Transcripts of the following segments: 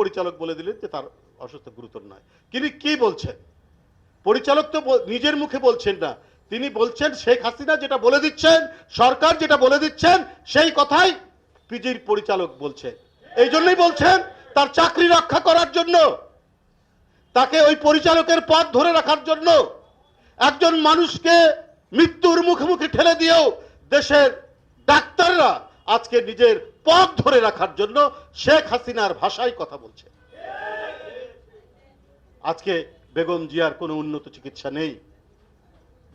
পরিচালক বলে দিলেন যে তার অসুস্থ গুরুতর নয়। তিনি কি বলছেন? পরিচালক তো নিজের মুখে বলছেন না। তিনি বলছেন, শেখ হাসিনা যেটা বলে দিচ্ছেন, সরকার যেটা বলে দিচ্ছেন, সেই কথাই পিজির পরিচালক বলছে এই জন্যই বলছেন, তার চাকরি রক্ষা করার জন্য, তাকে ওই পরিচালকের পথ ধরে রাখার জন্য একজন মানুষকে মৃত্যুর মুখোমুখি ঠেলে দিয়েও দেশের ডাক্তাররা আজকে নিজের পথ ধরে রাখার জন্য শেখ হাসিনার ভাষায় কথা বলছে। আজকে বেগম জিয়ার কোনো উন্নত চিকিৎসা নেই।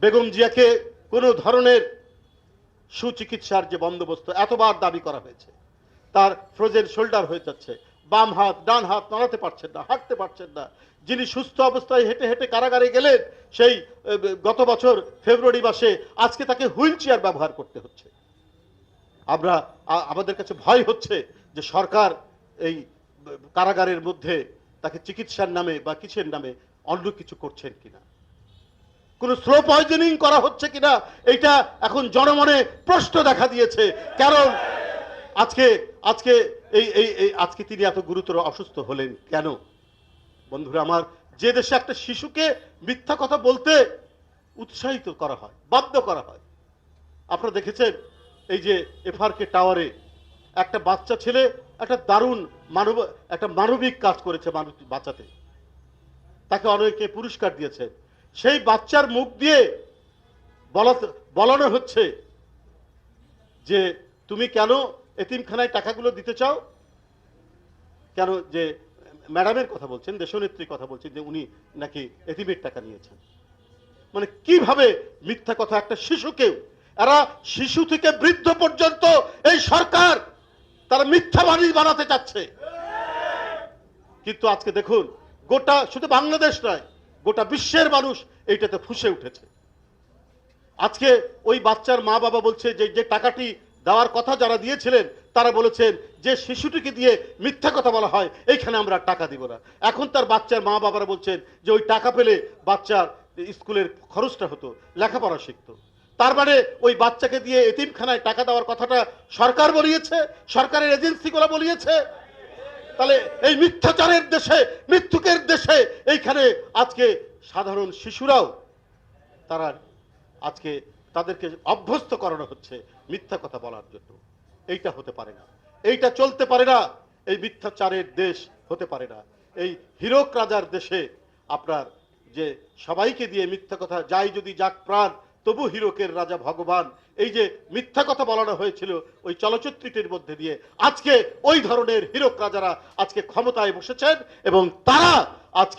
বেগম জিয়াকে কোনো ধরনের সুচিকিৎসার যে বন্দোবস্ত এতবার দাবি করা হয়েছে, তার ফ্রোজেন শোল্ডার হয়ে যাচ্ছে, বাম হাত, ডান হাত নাড়াতে পারছেন না, হাঁটতে পারছেন না। যিনি সুস্থ অবস্থায় হেঁটে হেঁটে কারাগারে গেলেন, সেই গত বছর ফেব্রুয়ারি মাসে আজকে তাকে হুইল চেয়ার ব্যবহার করতে হচ্ছে। আমরা আমাদের কাছে ভয় হচ্ছে যে সরকার এই কারাগারের মধ্যে তাকে চিকিৎসার নামে বা কিসের নামে অন্য কিছু করছেন কিনা। কোনো স্লো পয়জনিং করা হচ্ছে কিনা এটা এখন জনমনে প্রশ্ন দেখা দিয়েছে। কারণ আজকে আজকে এই এই এই, আজকে তিনি এত গুরুতর অসুস্থ হলেন কেন? বন্ধুরা, আমার যে দেশে একটা শিশুকে মিথ্যা কথা বলতে উৎসাহিত করা হয়, বাধ্য করা হয়। আপনারা দেখেছেন এই যে এফআরকে টাওয়ারে একটা বাচ্চা ছেলে, একটা দারুণ মানব, একটা মানবিক কাজ করেছে মানুষ বাঁচাতে তাকে অনেকে পুরস্কার দিয়েছে। সেই বাচ্চার মুখ দিয়ে বলা বলানো হচ্ছে যে, তুমি কেন এতিমখানায় টাকাগুলো দিতে চাও? কেন যে, ম্যাডামের কথা বলছেন, দেশনেত্রীর কথা বলছেন যে, উনি নাকি এতিমের টাকা নিয়েছেন। মানে কীভাবে মিথ্যা কথা একটা শিশুকেও এরা শিশু থেকে বৃদ্ধ পর্যন্ত এই সরকার তারা মিথ্যা বাণী বানাতে চাচ্ছে। কিন্তু আজকে দেখুন, গোটা শুধু বাংলাদেশ নয়, গোটা বিশ্বের মানুষ এইটাতে ফুসে উঠেছে। আজকে ওই বাচ্চার মা বাবা বলছে যে যে টাকাটি দেওয়ার কথা যারা দিয়েছিলেন, তারা বলেছেন যে শিশুটিকে দিয়ে মিথ্যা কথা বলা হয়, এইখানে আমরা টাকা দিব না। এখন তার বাচ্চার মা বাবারা বলছেন যে, ওই টাকা পেলে বাচ্চার স্কুলের খরচটা হতো, লেখাপড়া শিখতো। তার মানে ওই বাচ্চাকে দিয়ে এতিমখানায় টাকা দেওয়ার কথাটা সরকার বলিয়েছে, সরকারের এজেন্সিগুলো বলিয়েছে। তাহলে এই মিথ্যাচারের দেশে মৃত্যুকের দেশে এইখানে আজকে সাধারণ শিশুরাও তারা আজকে তাদেরকে অভ্যস্ত করানো হচ্ছে মিথ্যা কথা বলার জন্য। এইটা হতে পারে না। এইটা চলতে পারে না। এই মিথ্যাচারের দেশ হতে পারে না। এই হিরক রাজার দেশে আপনার যে সবাইকে দিয়ে মিথ্যা কথা, যাই যদি যাক প্রাণ তবু হিরকের রাজা ভগবান, এই যে মিথ্যা কথা বলানো হয়েছিল, ওই চলচ্চিত্রটির মধ্যে দিয়ে আজকে ওই ধরনের হিরক রাজারা আজকে ক্ষমতায় বসেছেন এবং তারা আজকে